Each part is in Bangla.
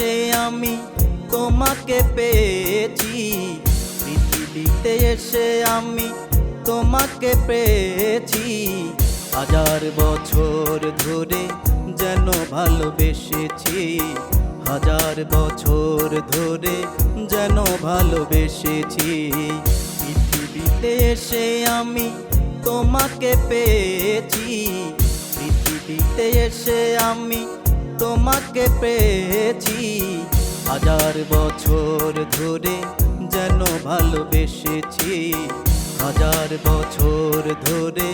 এসে আমি তোমাকে পেয়েছি। পৃথিবীতে এসে আমি তোমাকে পেয়েছি। হাজার বছর ধরে যেন ভালোবেসেছি। হাজার বছর ধরে যেন ভালোবেসেছি। পৃথিবীতে এসে আমি তোমাকে পেয়েছি। পৃথিবীতে এসে আমি তোমাকে পেয়েছি। হাজার বছর ধরে যেন ভালোবেসেছি। হাজার বছর ধরে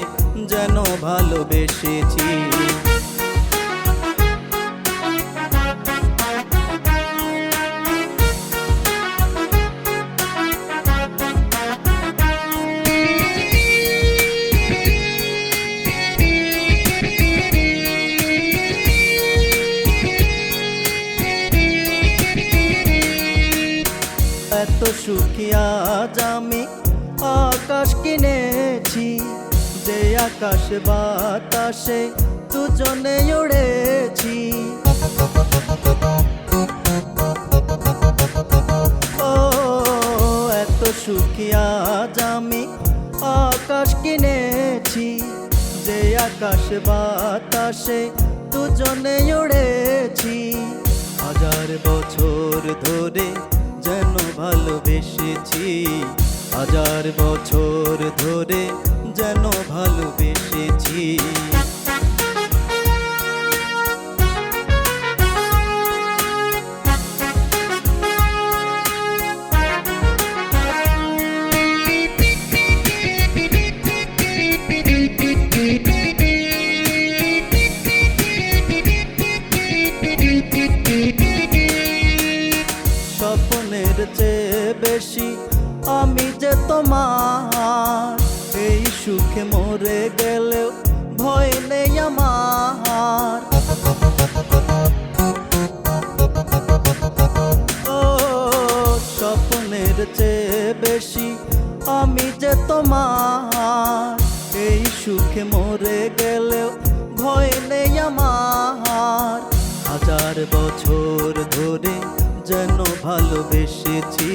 যেন ভালোবেসেছি। সুখী আজ আমি আকাশ কিনেছি। যে আকাশ বাতাসে দুজনে উড়েছি। ও, এত সুখী আজ আমি আকাশ কিনেছি। যে আকাশ বাতাসে দুজনে উড়েছি। হাজার বছর ধরে যেন ভালোবেসেছি। হাজার বছর ধরে যেন ভালোবেসেছি। আমি যে তোমার, এই সুখে মরে গেলেও ভয় নেই আমার। স্বপ্নের চেয়ে বেশি আমি যে তোমার, এই সুখে মরে গেলেও ভয় নেই আমার। হাজার বছর ধরে যেন ভালোবেসেছি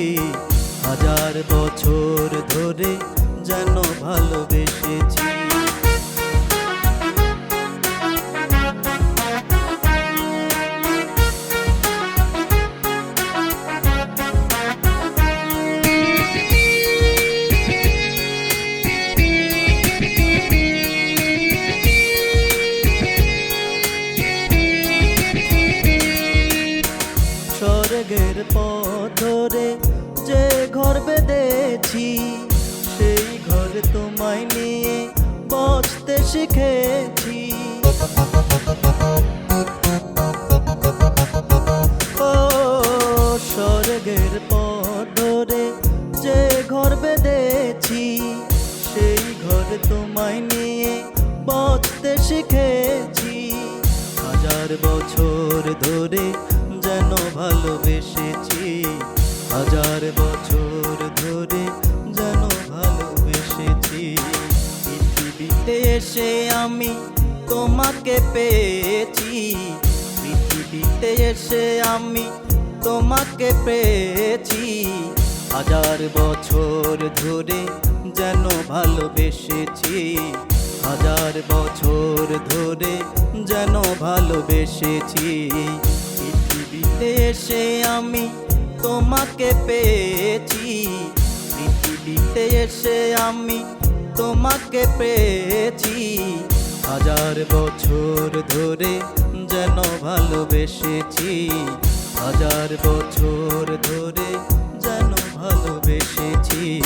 হাজার বছর ধরে যেন ভালোবেসেছি। স্বর্গের পথ ধরে যে ঘর বেঁধেছি, সেই ঘরে তোমায় নিয়ে বসতে শিখেছি। ও, স্বর্গের পথ ধরে যে ঘর বেঁধেছি, সেই ঘরে তোমায় নিয়ে বসতে শিখেছি। হাজার বছর ধরে যেন ভালোবেসেছি হাজার বছর ধরে যেন ভালোবেসেছি। পৃথিবীতে এসে আমি তোমাকে পেয়েছি। পৃথিবীতে এসে আমি তোমাকে পেয়েছি। হাজার বছর ধরে যেন ভালোবেসেছি। হাজার বছর ধরে যেন ভালোবেসেছি। পৃথিবীতে এসে আমি তোমাকে পেয়েছি। পৃথিবীতে এসে আমি তোমাকে পেয়েছি। হাজার বছর ধরে যেন ভালোবেসেছি। হাজার বছর ধরে যেন ভালোবেসেছি।